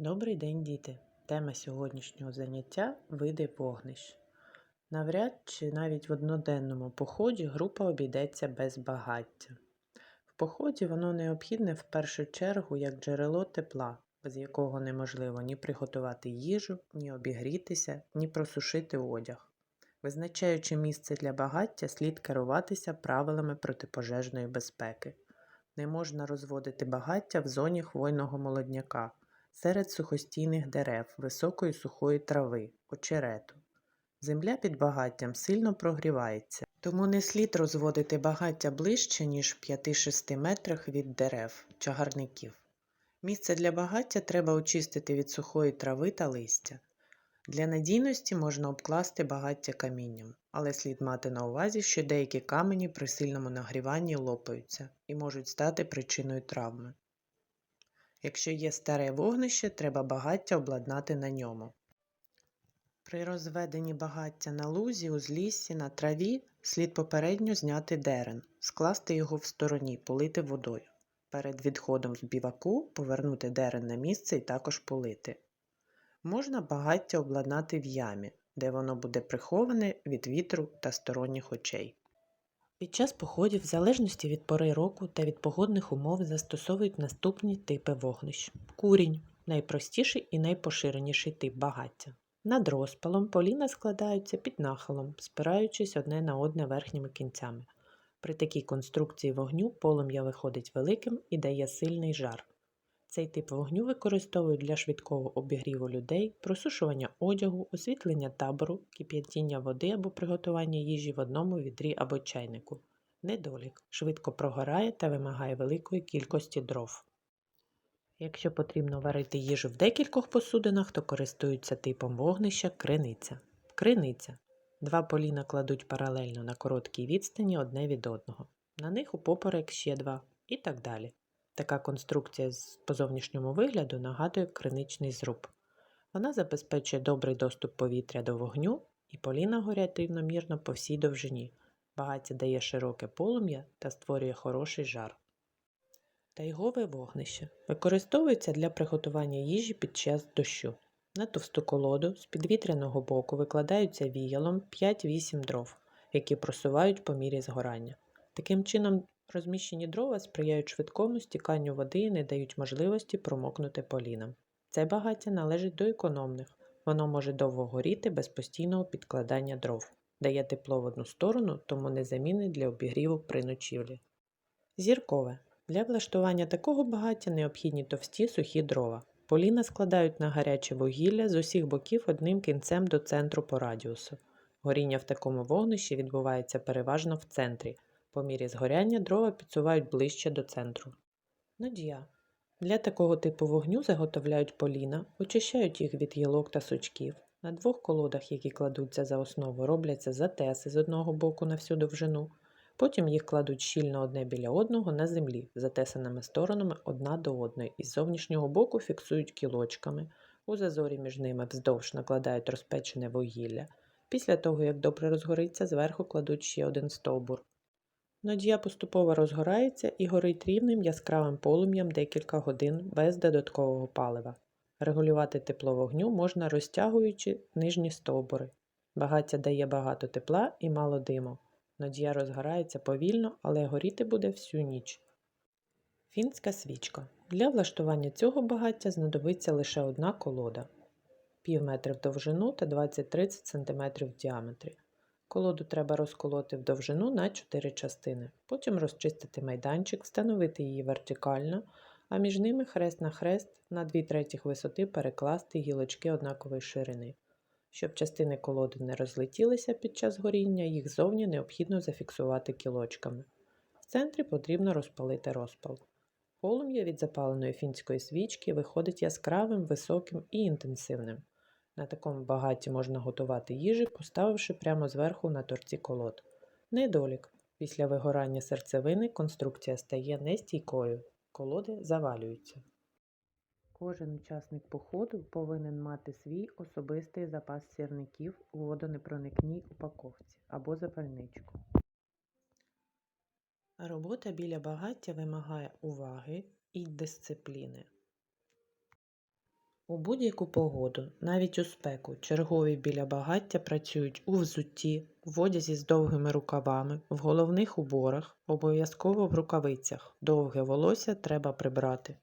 Добрий день, діти! Тема сьогоднішнього заняття види вогнищ. Навряд чи навіть в одноденному поході група обійдеться без багаття. В поході воно необхідне в першу чергу як джерело тепла, без якого неможливо ні приготувати їжу, ні обігрітися, ні просушити одяг. Визначаючи місце для багаття, слід керуватися правилами протипожежної безпеки. Не можна розводити багаття в зоні хвойного молодняка серед сухостійних дерев, високої сухої трави, очерету. Земля під багаттям сильно прогрівається, тому не слід розводити багаття ближче, ніж в 5-6 метрах від дерев, чагарників. Місце для багаття треба очистити від сухої трави та листя. Для надійності можна обкласти багаття камінням, але слід мати на увазі, що деякі камені при сильному нагріванні лопаються і можуть стати причиною травми. Якщо є старе вогнище, треба багаття обладнати на ньому. При розведенні багаття на лузі, узліссі, на траві слід попередньо зняти дерен, скласти його в стороні, полити водою. Перед відходом з біваку повернути дерен на місце і також полити. Можна багаття обладнати в ямі, де воно буде приховане від вітру та сторонніх очей. Під час походів, в залежності від пори року та від погодних умов, застосовують наступні типи вогнищ. Курінь найпростіший і найпоширеніший тип багаття. Над розпалом поліна складаються під нахилом, спираючись одне на одне верхніми кінцями. При такій конструкції вогню полум'я виходить великим і дає сильний жар. Цей тип вогню використовують для швидкого обігріву людей, просушування одягу, освітлення табору, кип'ятіння води або приготування їжі в одному відрі або чайнику. Недолік швидко прогорає та вимагає великої кількості дров. Якщо потрібно варити їжу в декількох посудинах, то користуються типом вогнища криниця. Криниця. Два поліна кладуть паралельно на короткій відстані одне від одного. На них упоперек ще два і так далі. Така конструкція по зовнішньому вигляду нагадує криничний зруб. Вона забезпечує добрий доступ повітря до вогню і поліна горять рівномірно по всій довжині. Багаття дає широке полум'я та створює хороший жар. Тайгове вогнище використовується для приготування їжі під час дощу. На товсту колоду з підвітряного боку викладаються віялом 5-8 дров, які просувають по мірі згорання. Таким чином, розміщені дрова сприяють швидкому стіканню води і не дають можливості промокнути полінам. Це багаття належить до економних, воно може довго горіти без постійного підкладання дров, дає тепло в одну сторону, тому незамінне для обігріву при ночівлі. Зіркове. Для влаштування такого багаття необхідні товсті сухі дрова. Поліна складають на гаряче вугілля з усіх боків одним кінцем до центру по радіусу. Горіння в такому вогнищі відбувається переважно в центрі. По мірі згоряння дрова підсувають ближче до центру. Нодія. Для такого типу вогню заготовляють поліна, очищають їх від гілок та сучків. На двох колодах, які кладуться за основу, робляться затеси з одного боку на всю довжину. Потім їх кладуть щільно одне біля одного на землі, затесаними сторонами одна до одної, і з зовнішнього боку фіксують кілочками. У зазорі між ними вздовж накладають розпечене вугілля. Після того, як добре розгориться, зверху кладуть ще один стовбур. Нодія поступово розгорається і горить рівним яскравим полум'ям декілька годин без додаткового палива. Регулювати тепло вогню можна розтягуючи нижні стовбури. Багаття дає багато тепла і мало диму. Нодія розгорається повільно, але горіти буде всю ніч. Фінська свічка. Для влаштування цього багаття знадобиться лише одна колода пів метри в довжину та 20-30 см в діаметрі. Колоду треба розколоти в довжину на 4 частини, потім розчистити майданчик, встановити її вертикально, а між ними хрест на хрест на 2 третіх висоти перекласти гілочки однакової ширини. Щоб частини колоди не розлетілися під час горіння, їх зовні необхідно зафіксувати кілочками. В центрі потрібно розпалити розпал. Полум'я від запаленої фінської свічки виходить яскравим, високим і інтенсивним. На такому багаті можна готувати їжі, поставивши прямо зверху на торці колод. Недолік. Після вигорання серцевини конструкція стає нестійкою, колоди завалюються. Кожен учасник походу повинен мати свій особистий запас сірників у водонепроникній упаковці або запальничку. Робота біля багаття вимагає уваги і дисципліни. У будь-яку погоду, навіть у спеку, чергові біля багаття працюють у взутті, в одязі з довгими рукавами, в головних уборах, обов'язково в рукавицях. Довге волосся треба прибрати.